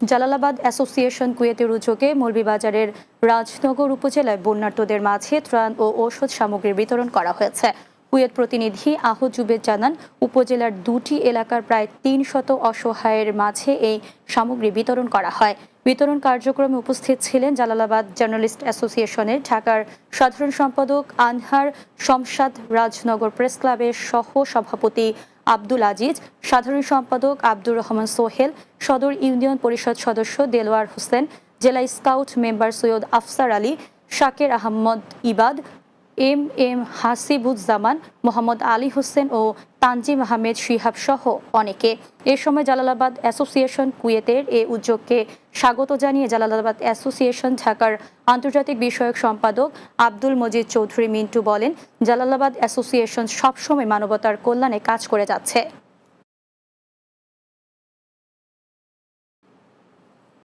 Jalalabad association কুয়েতের উদ্যোগে মৌলভীবাজারের রাজনগর উপজেলায় বন্যার্তদের মাঝে ত্রাণ ও ঔষধ সামগ্রীর বিতরণ করা হয়েছে। কুয়েত প্রতিনিধি আহ জুবেদ জানান, উপজেলার দুটি এলাকার প্রায় তিন শত অসহায়ের মাঝে এই সামগ্রী বিতরণ করা হয়। বিতরণ কার্যক্রমে উপস্থিত ছিলেন জালালাবাদ জার্নালিস্ট অ্যাসোসিয়েশনের ঢাকার সাধারণ সম্পাদক আনহার শমশাদ, রাজনগর প্রেস ক্লাবের সহ সভাপতি আব্দুল আজিজ, সাধারণ সম্পাদক আব্দুর রহমান সোহেল, সদর ইউনিয়ন পরিষদ সদস্য দেলোয়ার হোসেন, জেলা scout member Syed Afsar Ali, Shaker Ahmad Ibad M M Hasibuzzaman, Mohammad Ali Hossain ও তানজিম আহমেদ শিহাব সহ অনেকে। এ সময় জালালাবাদ অ্যাসোসিয়েশন কুয়েতের এ উদ্যোগকে স্বাগত জানিয়ে জালালাবাদ অ্যাসোসিয়েশন ঢাকার আন্তর্জাতিক বিষয়ক সম্পাদক আব্দুল মজিদ চৌধুরী মিন্টু বলেন, জালালাবাদ অ্যাসোসিয়েশন সবসময় মানবতার কল্যাণে কাজ করে যাচ্ছে।